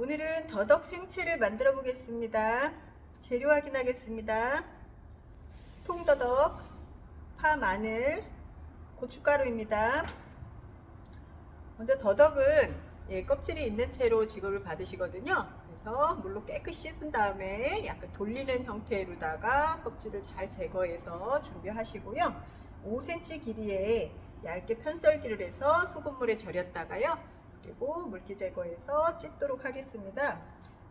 오늘은 더덕 생채를 만들어 보겠습니다. 재료 확인하겠습니다. 통더덕, 파, 마늘, 고춧가루입니다. 먼저 더덕은 예, 껍질이 있는 채로 지급을 받으시거든요. 그래서 물로 깨끗이 씻은 다음에 약간 돌리는 형태로다가 껍질을 잘 제거해서 준비하시고요. 5cm 길이의 얇게 편썰기를 해서 소금물에 절였다가요. 그리고 물기 제거해서 찢도록 하겠습니다.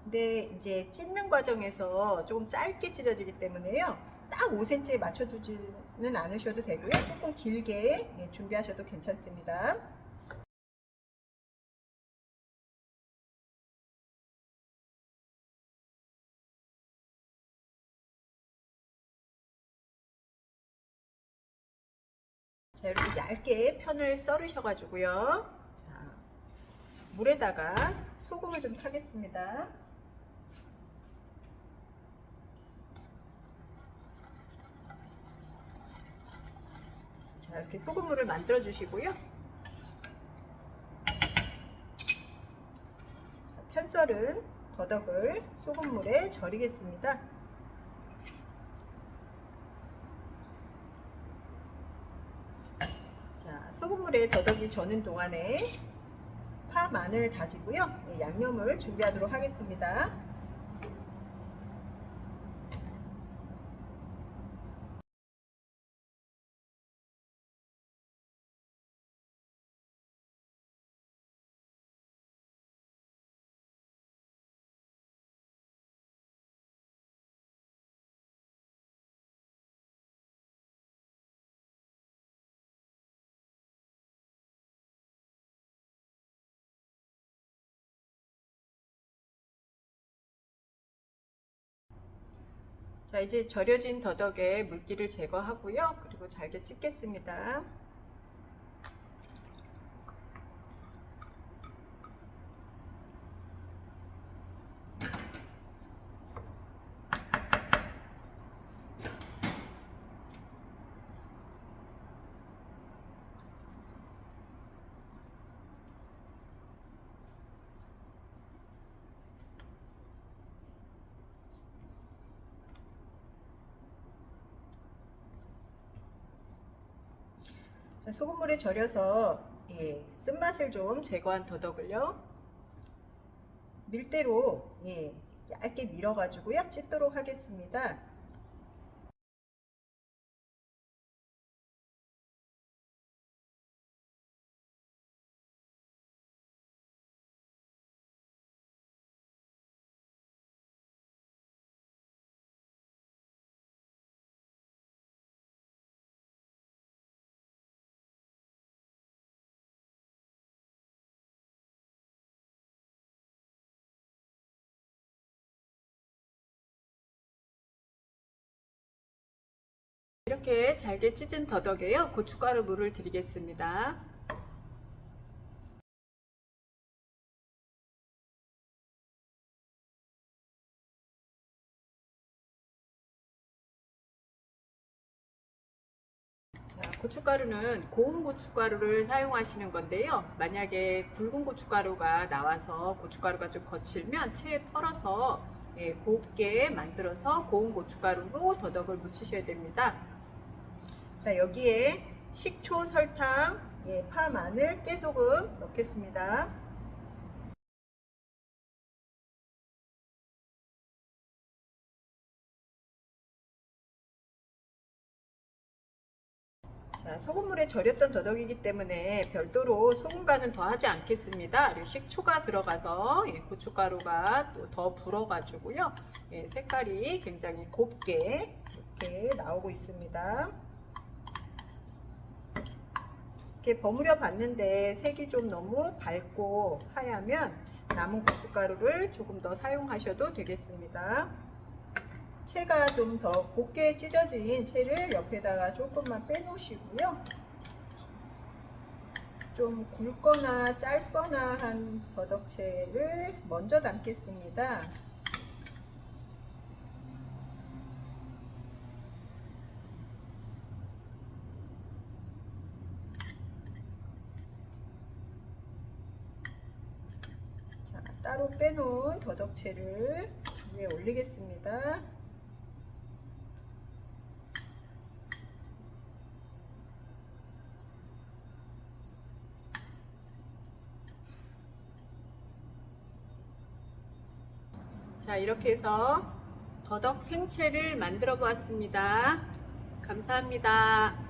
근데 이제 찢는 과정에서 조금 짧게 찢어지기 때문에요. 딱 5cm에 맞춰두지는 않으셔도 되고요. 조금 길게 예, 준비하셔도 괜찮습니다. 자, 이렇게 얇게 편을 썰으셔가지고요. 자, 물에다가 소금을 좀 타겠습니다. 자, 이렇게 소금물을 만들어 주시고요. 자, 편썰은 더덕을 소금물에 절이겠습니다. 자, 소금물에 더덕이 저는 동안에 파, 마늘 다지고요. 예, 양념을 준비하도록 하겠습니다. 자, 이제 절여진 더덕에 물기를 제거하고요. 그리고 잘게 찢겠습니다. 소금물에 절여서 예, 쓴맛을 좀 제거한 더덕을요. 밀대로 예, 얇게 밀어가지고요. 찢도록 하겠습니다. 이렇게 잘게 찢은 더덕에요. 고춧가루 물을 드리겠습니다. 자, 고춧가루는 고운 고춧가루를 사용하시는 건데요. 만약에 굵은 고춧가루가 나와서 고춧가루가 좀 거칠면 체에 털어서 예, 곱게 만들어서 고운 고춧가루로 더덕을 무치셔야 됩니다. 자 여기에 식초, 설탕, 예, 파, 마늘, 깨소금 넣겠습니다. 자, 소금물에 절였던 더덕이기 때문에 별도로 소금간은 더 하지 않겠습니다. 그리고 식초가 들어가서 예, 고춧가루가 또 더 불어가지고요. 예, 색깔이 굉장히 곱게 이렇게 나오고 있습니다. 이렇게 버무려 봤는데 색이 좀 너무 밝고 하얗면 남은 고춧가루를 조금 더 사용하셔도 되겠습니다. 채가 좀 더 곱게 찢어진 채를 옆에다가 조금만 빼놓으시고요. 좀 굵거나 짧거나 한 더덕채를 먼저 담겠습니다. 자, 따로 빼놓은 더덕채를 위에 올리겠습니다. 자, 이렇게 해서 더덕 생채를 만들어 보았습니다. 감사합니다.